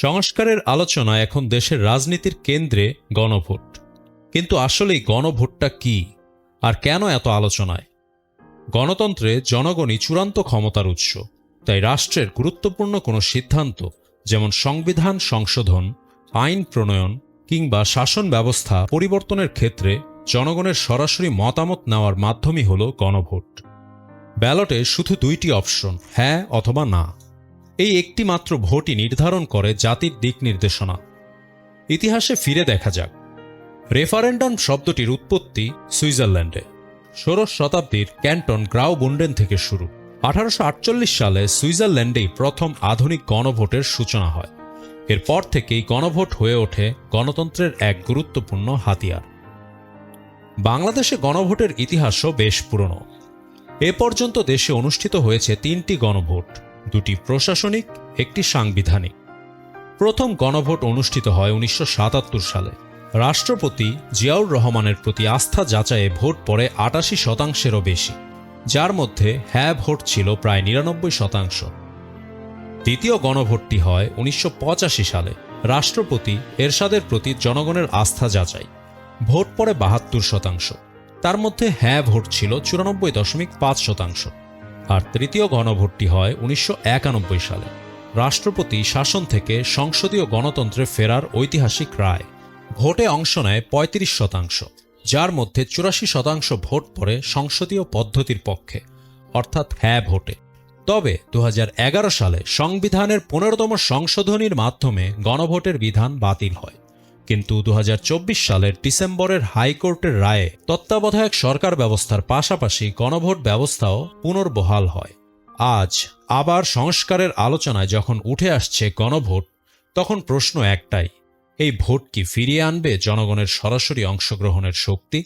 সংস্কারের আলোচনা এখন দেশের রাজনীতির কেন্দ্রে গণভোট। কিন্তু আসলে এই গণভোটটা কি? আর কেন এত আলোচনায়? গণতন্ত্রে জনগণই চূড়ান্ত ক্ষমতার উৎস, তাই রাষ্ট্রের গুরুত্বপূর্ণ কোনো সিদ্ধান্ত, যেমন সংবিধান, সংশোধন, আইন প্রণয়ন, কিংবা শাসন ব্যবস্থা পরিবর্তনের ক্ষেত্রে জনগণের সরাসরি মতামত নেওয়ার মাধ্যমই হল গণভোট। ব্যালটে শুধু দুইটি অপশন হ্যাঁ অথবা না। এই একটি মাত্র ভোটই নির্ধারণ করে জাতির দিক নির্দেশনা। ইতিহাসে ফিরে দেখা যাক। রেফারেন্ডাম শব্দটির উৎপত্তি সুইজারল্যান্ডে। ষোড়শ শতাব্দীর ক্যান্টন গ্রাউবুন্ডেন থেকে শুরু। আঠারোশো আটচল্লিশ সালে সুইজারল্যান্ডেই প্রথম আধুনিক গণভোটের সূচনা হয়। এরপর থেকেই গণভোট হয়ে ওঠে গণতন্ত্রের এক গুরুত্বপূর্ণ হাতিয়ার। বাংলাদেশে গণভোটের ইতিহাসও বেশ পুরনো। এ পর্যন্ত দেশে অনুষ্ঠিত হয়েছে তিনটি গণভোট। দুটি প্রশাসনিক, একটি সাংবিধানিক। প্রথম গণভোট অনুষ্ঠিত হয় উনিশশো সাতাত্তর সালে। রাষ্ট্রপতি জিয়াউর রহমানের প্রতি আস্থা যাচাইয়ে ভোট পড়ে আটাশি শতাংশেরও বেশি, যার মধ্যে হ্যাঁ ভোট ছিল প্রায় নিরানব্বই শতাংশ। দ্বিতীয় গণভোটটি হয় উনিশশো পঁচাশি সালে, রাষ্ট্রপতি এরশাদের প্রতি জনগণের আস্থা যাচাই। ভোট পড়ে বাহাত্তর শতাংশ, তার মধ্যে হ্যাঁ ভোট ছিল চুরানব্বই দশমিক পাঁচ শতাংশ। আর তৃতীয় গণভোটটি হয় উনিশশো একানব্বই সালে। রাষ্ট্রপতি শাসন থেকে সংসদীয় গণতন্ত্রে ফেরার ঐতিহাসিক রায়। ভোটে অংশ নেয় পঁয়ত্রিশ শতাংশ, যার মধ্যে চুরাশি শতাংশ ভোট পড়ে সংসদীয় পদ্ধতির পক্ষে, অর্থাৎ হ্যাঁ ভোটে। তবে দু হাজার এগারো সালে সংবিধানের পনেরোতম সংশোধনীর মাধ্যমে গণভোটের বিধান বাতিল হয়। কিন্তু দু হাজার চব্বিশ সালের ডিসেম্বরের হাইকোর্টের রায়ে তত্ত্বাবধায়ক সরকার ব্যবস্থার পাশাপাশি গণভোট ব্যবস্থাও পুনর্বহাল হয়। আজ আবার সংস্কারের আলোচনায় যখন উঠে আসছে গণভোট, তখন প্রশ্ন একটাই, এই ভোট কি ফিরিয়ে আনবে জনগণের সরাসরি অংশগ্রহণের শক্তি?